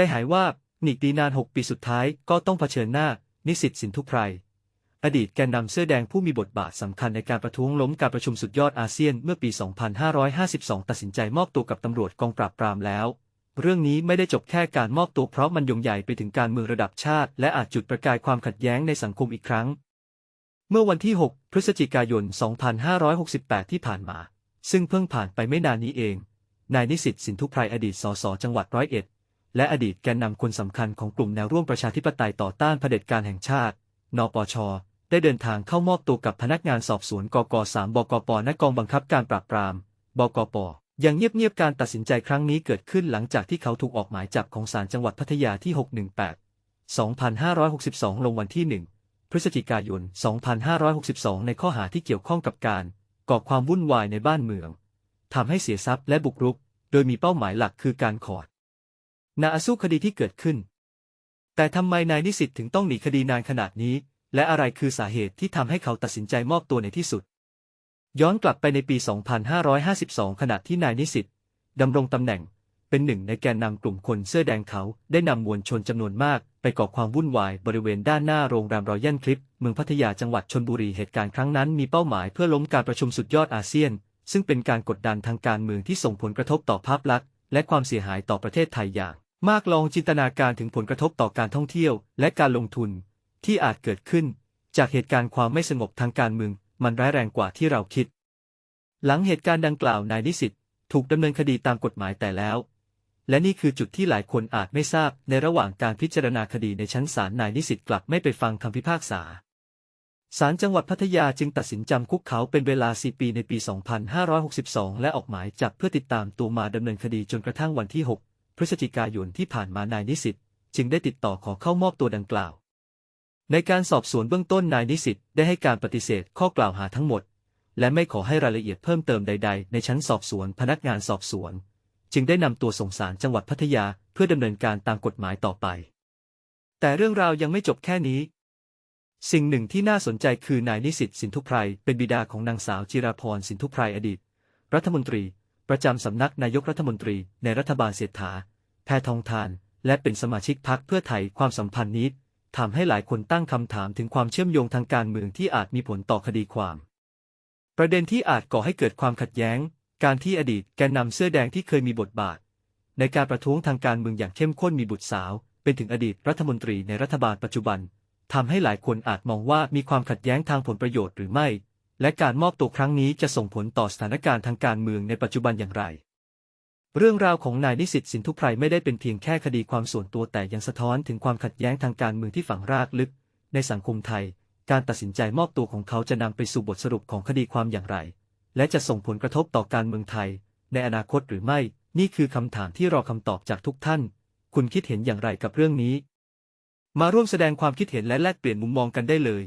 ใจหายว่าหนีดีนาน 6 ปีสุดท้ายก็ต้องเผชิญหน้า นิสิตสินทุไพร อดีตแกนนำเสื้อแดงผู้มีบทบาทสำคัญในการประท้วงล้มการประชุมสุดยอดอาเซียนเมื่อปี 2552 ตัดสินใจมอบตัวกับตำรวจกองปราบปรามแล้ว เรื่องนี้ไม่ได้จบแค่การมอบตัวเพราะมันยงใหญ่ไปถึงการเมืองระดับชาติ และอาจจุดประกายความขัดแย้งในสังคมอีกครั้ง เมื่อวันที่ 6 พฤศจิกายน 2568 ที่ผ่านมา ซึ่งเพิ่งผ่านไปไม่นานนี้เอง นายนิสิตสินทุไพรอดีตสสจังหวัดร้อยเอ็ด และอดีตแกนนำคนสำคัญของกลุ่มแนวร่วมประชาธิปไตยต่อต้านเผด็จการแห่งชาติ นปช ได้เดินทางเข้ามอบตัวกับพนักงานสอบสวนกก3บกปณกองบังคับการปราบปราม บกปยังเงียบๆการตัดสินใจครั้งนี้เกิดขึ้นหลังจากที่เขาถูกออกหมายจับของศาลจังหวัดพัทยาที่ 618 2562 ลงวันที่ 1 พฤศจิกายน 2562 ในข้อหาที่เกี่ยวข้องกับการ ก่อความวุ่นวายในบ้านเมืองทำให้เสียทรัพย์และบุกรุก โดยมีเป้าหมายหลักคือการขอด นาสู้คดีที่เกิดขึ้น แต่ทำไมนายนิสิตถึงต้องหนีคดีนานขนาดนี้ และอะไรคือสาเหตุที่ทำให้เขาตัดสินใจมอบตัวในที่สุด ย้อนกลับไปในปี 2552 ขณะที่นายนิสิตดำรงตำแหน่งเป็นหนึ่งในแกนนำกลุ่มคนเสื้อแดงเขาได้นำมวลชนจำนวนมาก ไปก่อความวุ่นวายบริเวณด้านหน้าโรงแรมรอยัลคลิป เมืองพัทยาจังหวัดชนบุรีเหตุการณ์ครั้งนั้นมีเป้าหมายเพื่อล้มการประชุมสุดยอดอาเซียน ซึ่งเป็นการกดดันทางการเมืองที่ส่งผลกระทบต่อภาพลักษณ์และความเสียหายต่อประเทศไทยอย่าง มากลองจินตนาการถึงผลกระทบต่อการท่องเที่ยว และการลงทุน ที่อาจเกิดขึ้น จากเหตุการณ์ความไม่สงบทางการเมือง มันร้ายแรงกว่าที่เราคิด หลังเหตุการณ์ดังกล่าวนายนิสิตถูกดำเนินคดีตามกฎหมายแต่แล้ว และนี่คือจุดที่หลายคนอาจไม่ทราบในระหว่างการพิจารณาคดีในชั้นศาลนายนิสิตกลับไม่ไปฟังคำพิพากษาศาลจังหวัดพัทยาจึงตัดสินจำคุกเขาเป็นเวลา 4 ปีในปี 2562 และออกหมายจับเพื่อติดตามตัวมาดำเนินคดีจนกระทั่งวันที่ 6 พฤศจิกายนที่ผ่านมานายนิสิตจึงได้ติดต่อขอเข้ามอบตัวดังกล่าว ในการสอบสวนเบื้องต้นนายนิสิตได้ให้การปฏิเสธข้อกล่าวหาทั้งหมด และไม่ขอให้รายละเอียดเพิ่มเติมใด ๆ ในชั้นสอบสวนพนักงานสอบสวน จึงได้นำตัวส่งสารจังหวัดพัทยาเพื่อดำเนินการตามกฎหมายต่อไป แต่เรื่องราวยังไม่จบแค่นี้สิ่งหนึ่งที่น่าสนใจคือนายนิสิตสินทุไพรเป็นบิดาของนางสาวจิราพรสินทุไพรอดีต รัฐมนตรี ประจำสำนักนายกรัฐมนตรีในรัฐบาลเศรษฐา แพทองทาน และเป็นสมาชิกพรรคเพื่อไทยความสัมพันธ์นี้ทำให้หลายคนตั้งคำถามถึงความเชื่อมโยงทางการเมืองที่อาจมีผลต่อคดีความ ประเด็นที่อาจก่อให้เกิดความขัดแย้ง การที่อดีตแกนนำเสื้อแดงที่เคยมีบทบาท ในการประท้วงทางการเมืองอย่างเข้มข้นมีบุตรสาว เป็นถึงอดีตรัฐมนตรีในรัฐบาลปัจจุบันทำให้หลายคนอาจมองว่ามีความขัดแย้งทางผลประโยชน์หรือไม่ และการมอบตัวครั้งนี้จะส่งผลต่อสถานการณ์ทางการเมืองในปัจจุบันอย่างไร เรื่องราวของนายนิสิตสินทุไพรไม่ได้เป็นเพียงแค่คดีความส่วนตัวแต่ยังสะท้อนถึงความขัดแย้งทางการเมืองที่ฝังรากลึก ในสังคมไทย การตัดสินใจมอบตัวของเขาจะนำไปสู่บทสรุปของคดีความอย่างไร และจะส่งผลกระทบต่อการเมืองไทย ในอนาคตหรือไม่ นี่คือคำถามที่รอคำตอบจากทุกท่าน คุณคิดเห็นอย่างไรกับเรื่องนี้ มาร่วมแสดงความคิดเห็นและแลกเปลี่ยนมุมมองกันได้เลย